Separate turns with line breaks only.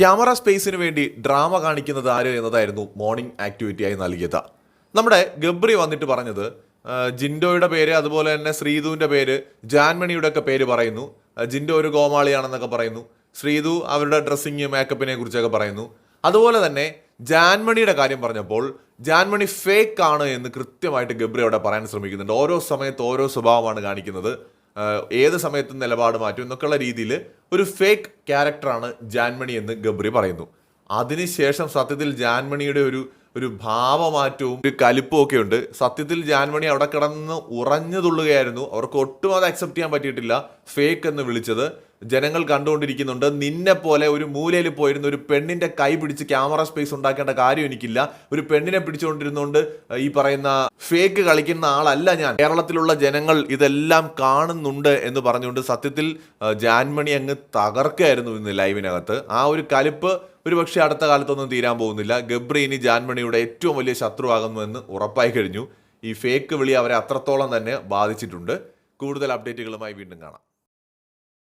Camera സ്പേസിന് വേണ്ടി drama കാണിക്കുന്നത് ആര് എന്നതായിരുന്നു മോർണിംഗ് ആക്ടിവിറ്റിയായി നൽകിയത്. നമ്മുടെ ഗബ്രി വന്നിട്ട് പറഞ്ഞത് ജിൻഡോയുടെ പേര് അതുപോലെ തന്നെ ശ്രീധുവിന്റെ പേര് ജാൻമണിയുടെ ഒക്കെ പേര് പറയുന്നു. ജിൻഡോ ഒരു ഗോമാളിയാണെന്നൊക്കെ പറയുന്നു. ശ്രീതു അവരുടെ ഡ്രസ്സിങ് മേക്കപ്പിനെ കുറിച്ചൊക്കെ പറയുന്നു. അതുപോലെ തന്നെ ജാൻമണിയുടെ കാര്യം പറഞ്ഞപ്പോൾ ജാൻമണി ഫേക്ക് ആണ് എന്ന് കൃത്യമായിട്ട് ഗബ്രി അവിടെ പറയാൻ ശ്രമിക്കുന്നുണ്ട്. ഓരോ സമയത്ത് ഓരോ സ്വഭാവമാണ് കാണിക്കുന്നത്. ഏത് സമയത്തും നിലപാട് മാറ്റും എന്നൊക്കെയുള്ള രീതിയിൽ ഒരു ഫേക്ക് ക്യാരക്ടറാണ് ജാൻമണി എന്ന് ഗബ്രി പറയുന്നു. അതിനുശേഷം സത്യത്തിൽ ജാൻമണിയുടെ ഒരു ഒരു ഭാവമാറ്റവും ഒരു കലിപ്പും ഒക്കെ ഉണ്ട്. സത്യത്തിൽ ജാൻമണി അവിടെ കിടന്ന് ഉറഞ്ഞു തുള്ളുകയായിരുന്നു. അവർക്ക് ഒട്ടും അത് അക്സെപ്റ്റ് ചെയ്യാൻ പറ്റിയിട്ടില്ല. ഫേക്ക് എന്ന് വിളിച്ചത്. ജനങ്ങൾ കണ്ടുകൊണ്ടിരിക്കുന്നുണ്ട്. നിന്നെ പോലെ ഒരു മൂലയിൽ പോയിരുന്ന ഒരു പെണ്ണിന്റെ കൈ പിടിച്ച് ക്യാമറ സ്പേസ് ഉണ്ടാക്കേണ്ട കാര്യം എനിക്കില്ല. ഒരു പെണ്ണിനെ പിടിച്ചുകൊണ്ടിരുന്നുകൊണ്ട് ഈ പറയുന്ന ഫേക്ക് കളിക്കുന്ന ആളല്ല ഞാൻ. കേരളത്തിലുള്ള ജനങ്ങൾ ഇതെല്ലാം കാണുന്നുണ്ട് എന്ന് പറഞ്ഞുകൊണ്ട് സത്യത്തിൽ ജാൻമണി അങ്ങ് തകർക്കായിരുന്നു ഇന്ന് ലൈവിനകത്ത്. ആ ഒരു കലിപ്പ് ഒരു പക്ഷേ അടുത്ത കാലത്തൊന്നും തീരാൻ പോകുന്നില്ല. ഗബ്രി ഇനി ജാൻമണിയുടെ ഏറ്റവും വലിയ ശത്രുവാകുന്നുവെന്ന് ഉറപ്പായി കഴിഞ്ഞു. ഈ ഫേക്ക് വിളി അവരെ അത്രത്തോളം തന്നെ ബാധിച്ചിട്ടുണ്ട്. കൂടുതൽ അപ്ഡേറ്റുകളുമായി വീണ്ടും കാണാം.